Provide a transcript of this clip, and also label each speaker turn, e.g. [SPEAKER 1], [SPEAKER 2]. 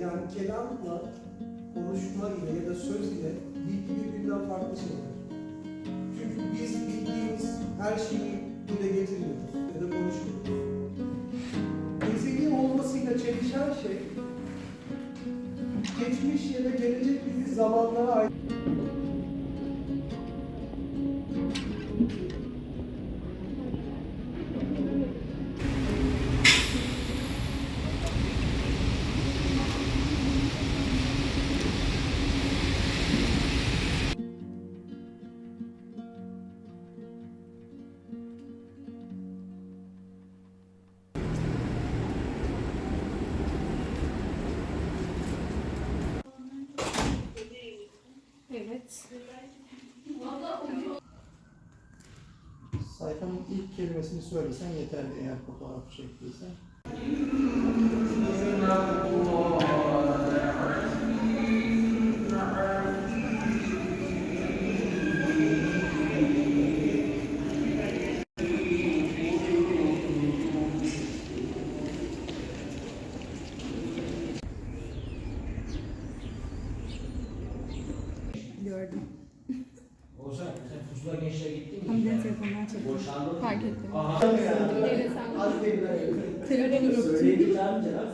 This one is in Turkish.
[SPEAKER 1] Yani kelamla, konuşma ile ya da söz ile bilgi birbirinden farklı şeyler. Çünkü biz bildiğimiz her şeyi dile getirmiyoruz ya da konuşmuyoruz. Ezeli olmasıyla çelişen şey, geçmiş ya da gelecek bizi zamanlara ait
[SPEAKER 2] Evet.
[SPEAKER 1] Sayfanın ilk kelimesini söylesen yeterli eğer fotoğraf çektiysen.
[SPEAKER 2] Gördüm.
[SPEAKER 3] Oğuzhan sen Pusula Gençler gittin mi?
[SPEAKER 2] Hamdi'nin telefonundan çektim.
[SPEAKER 3] Boşandın?
[SPEAKER 2] Fark ettim.
[SPEAKER 3] Aha.
[SPEAKER 2] Telefonu
[SPEAKER 3] Söyleydik abi canım.